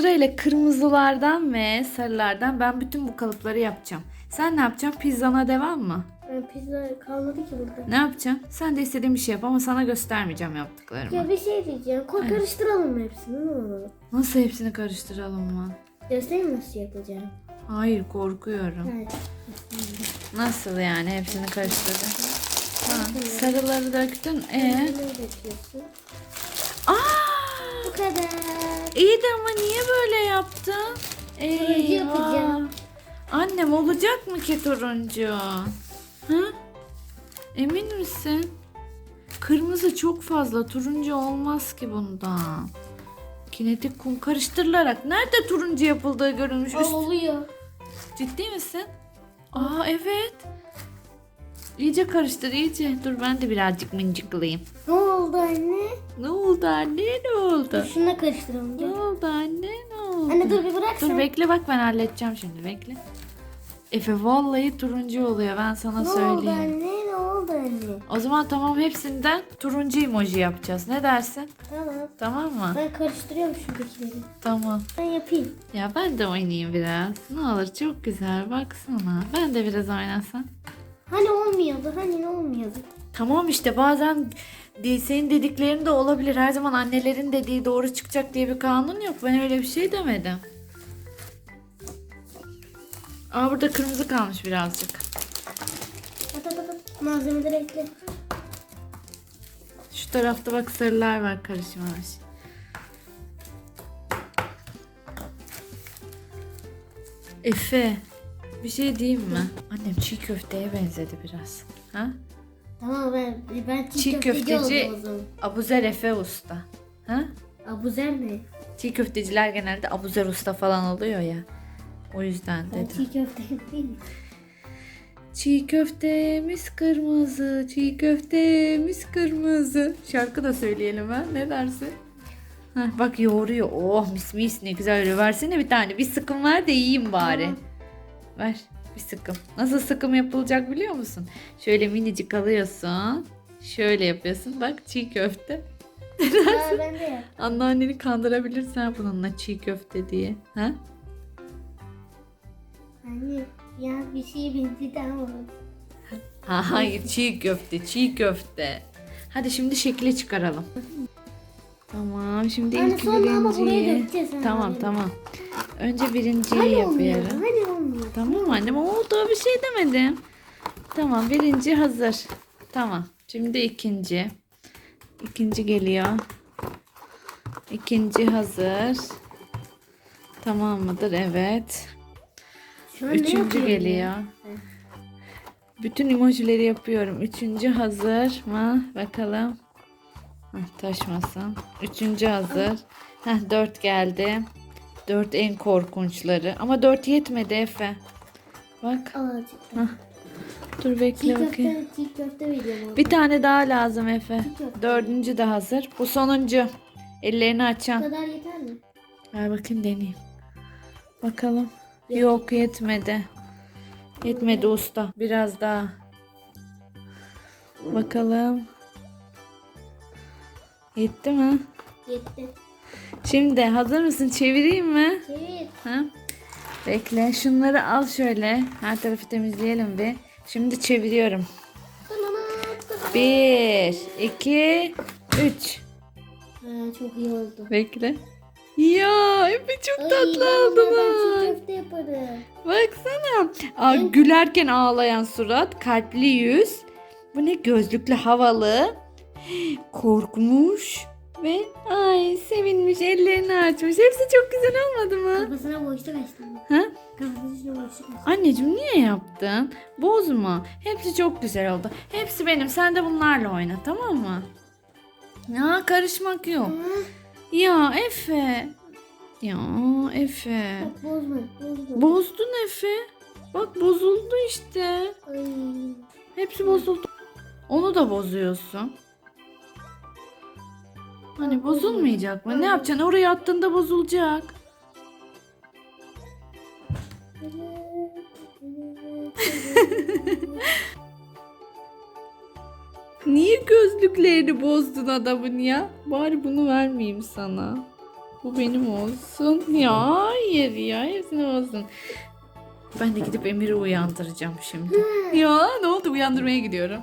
sırayla kırmızılardan ve sarılardan ben bütün bu kalıpları yapacağım. Sen ne yapacaksın? Pizzana devam mı? Ben pizza kalmadı ki burada. Ne yapacaksın? Sen de istediğin bir şey yap ama sana göstermeyeceğim yaptıklarımı. Ya bir şey diyeceğim. Ko- karıştıralım mı hepsini ne olur? Nasıl hepsini karıştıralım mı? Göstereyim nasıl yapacağım. Hayır korkuyorum. Evet. Nasıl yani hepsini karıştırdın? Ha, sarıları döktün. Ee? Aa! Bu kadar. İyi de ama niye böyle yaptın? Turuncu yapacağım. Annem olacak mı ki turuncu? Hı? Emin misin? Kırmızı çok fazla. Turuncu olmaz ki bundan. Kinetik kum karıştırılarak nerede turuncu yapıldığı görülmüş. Üst- oluyor. Ciddi misin? Aa evet. İyice karıştır iyice. Dur ben de birazcık mıncıklayayım. Ne oldu anne? Ne oldu anne ne oldu? Şununla karıştıralım. Ne oldu anne ne oldu? Anne dur bir bırak Dur sen. bekle bak ben halledeceğim şimdi bekle. Efe vallahi turuncu oluyor ben sana Ne oldu söyleyeyim. anne? Ne oldu anne? O zaman tamam hepsinden turuncu emoji yapacağız. Ne dersin? Tamam. Tamam mı? Ben karıştırıyorum şuradakileri. Tamam. Ben yapayım. Ya ben de oynayayım biraz. Ne olur çok güzel baksana. Ben de biraz oynasam. Hani olmuyordu? Hani ne olmuyordu? Tamam işte bazen senin dediklerin de olabilir. Her zaman annelerin dediği doğru çıkacak diye bir kanun yok. Ben öyle bir şey demedim. Aa burada kırmızı kalmış birazcık. At at at, at. Malzemeleri ekle. Şu tarafta bak sarılar var karışmamış. Efe bir şey diyeyim mi? Annem çiğ köfteye benzedi biraz. Ha? Tamam ben ben çiğ, Çiğ köfteci. Abuzer Efe Usta. Ha? Abuzer ne? Çiğ köfteciler genelde Abuzer Usta falan oluyor ya. O yüzden Ben dedim. çiğ köfte yapayım. Çiğ köftemiz kırmızı, çiğ köftemiz kırmızı. Şarkı da söyleyelim ha. Ne dersin? Heh, bak yoğuruyor. Oh mis mis ne güzel öyle. Versene bir tane. Bir sıkım ver de yiyeyim bari. Tamam. Ver bir sıkım. Nasıl sıkım yapılacak biliyor musun? Şöyle minicik alıyorsun. Şöyle yapıyorsun. Bak çiğ köfte. Aa, ben de yap. Anneanneni kandırabilirsen bununla çiğ köfte diye. Ha? Anne ya bir şey benzedi ama. Ha, hayır çiğ köfte, çiğ köfte. Hadi şimdi şekli çıkaralım. Tamam şimdi Anne ilk sonra ama buraya birinciyi. dökeceğiz. ha. Tamam tamam. Önce birinciyi olmuyor? yapıyorum. Olmuyor? Tamam annem oldu bir şey demedim. Tamam birinci hazır. Tamam şimdi ikinci. İkinci geliyor. İkinci hazır. Tamam mıdır? Evet. Ne Üçüncü geliyor. Bütün emojileri yapıyorum. Üçüncü hazır mı? Bakalım. Heh, taşmasın. Üçüncü hazır. Heh, dört geldi. Dört en korkunçları. Ama dört yetmedi Efe. Bak. Dur Çiğ bekle bakayım. köfte, çiğ köfte veriyorum. Bir tane daha lazım Efe. köfte. Dördüncü de hazır. Bu sonuncu. Ellerini Bu açan. kadar yeter mi? Ver bakayım deneyeyim. Bakalım. Yok yetmedi. Yetmedi usta. Biraz daha. Bakalım. Yetti mi? Yetti. Şimdi hazır mısın? Çevireyim mi? Çevir. Ha? Bekle. Şunları al şöyle. Her tarafı temizleyelim bir. Şimdi çeviriyorum. Bir, iki, üç. Ha, çok iyi oldu. Bekle. Ya Efe çok Ay, tatlı ben oldu bunlardan bak. Çiğ köfte yaparım. Baksana. Aa, gülerken ağlayan surat, kalpli yüz. Bu ne gözlüklü havalı. Korkmuş ve ay sevinmiş ellerini açmış. Hepsi çok güzel olmadı mı? Kafasına boşluk açtım. Ha? Kafasına boşluk açtım. Anneciğim niye yaptın? Bozma. Hepsi çok güzel oldu. Hepsi benim. Sen de bunlarla oyna tamam mı? Ya karışmak yok. Ya Efe. Ya Efe. Bak bozma, bozma. Bozdun Efe. Bak bozuldu işte. Ay. Hepsi bozuldu. Onu da bozuyorsun. Hani bozulmayacak mı? Ne yapacaksın? Oraya attığında bozulacak. Niye gözlüklerini bozdun adamın ya? Bari bunu vermeyeyim sana. Bu benim olsun. Ya hayır ya hepsini olsun. Ben de gidip Emir'i uyandıracağım şimdi. Ya ne oldu uyandırmaya gidiyorum.